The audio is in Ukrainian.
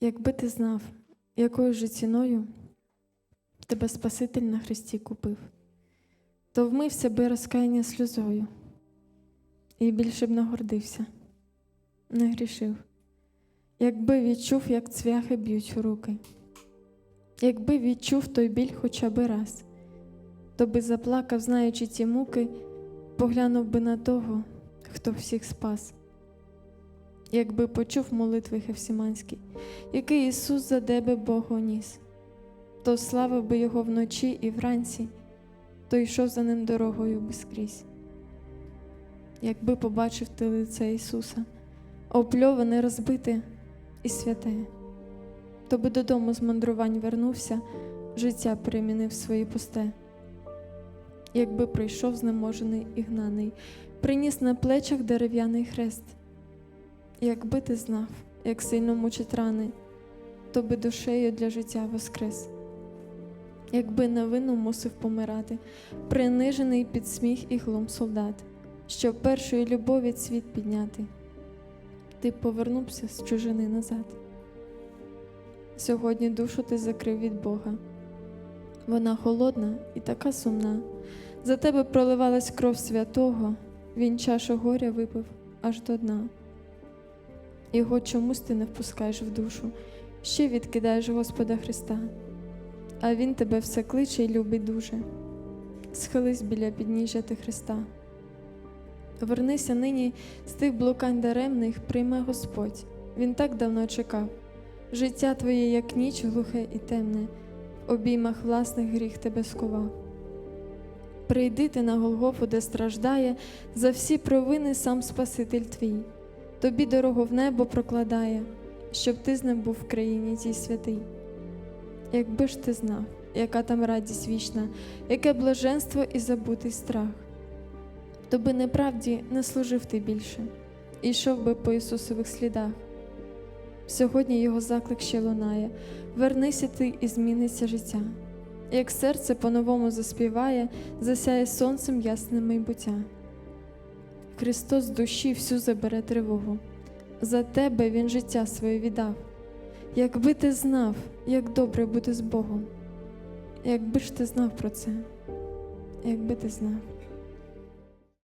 Якби ти знав, якою же ціною тебе Спаситель на Христі купив, то вмився би розкаяння сльозою і більше б нагордився, не грішив, якби відчув, як цвяхи б'ють у руки, якби відчув той біль хоча би раз, то би заплакав, знаючи ті муки, поглянув би на того, хто всіх спас. Якби почув молитви Хевсіманські, який Ісус за тебе Богу ніс, то славив би Його вночі і вранці, то йшов за ним дорогою безкрізь. Якби побачив ти лице Ісуса, опльоване, розбите і святе, то би додому з мандрувань вернувся, життя перемінив своє пусте. Якби прийшов знеможений і гнаний, приніс на плечах дерев'яний хрест. Якби ти знав, як сильно мучить рани, то би душею для життя воскрес. Якби невинно мусив помирати, принижений під сміх і глум солдат, щоб першої любові цвіт підняти, ти повернувся з чужини назад. Сьогодні душу ти закрив від Бога. Вона холодна і така сумна. За тебе проливалась кров святого, він чашу горя випив аж до дна. Його чомусь ти не впускаєш в душу, ще відкидаєш Господа Христа, а Він тебе все кличе й любить дуже. Схились біля підніжжя ти Христа. Вернися нині з тих блукань даремних, прийме Господь. Він так давно чекав. Життя твоє, як ніч, глухе і темне, в обіймах власних гріх тебе скував. Прийди ти на Голгофу, де страждає, за всі провини сам Спаситель твій тобі дорогу в небо прокладає, щоб ти з ним був в країні тій святий. Якби ж ти знав, яка там радість вічна, яке блаженство і забутий страх, то би неправді не служив ти більше, і йшов би по Ісусових слідах. Сьогодні його заклик ще лунає, вернися ти і зміниться життя. Як серце по-новому заспіває, засяє сонцем ясне майбуття. Христос душі всю забере тривогу. За тебе Він життя своє віддав. Якби ти знав, як добре бути з Богом, якби ж ти знав про це, якби ти знав.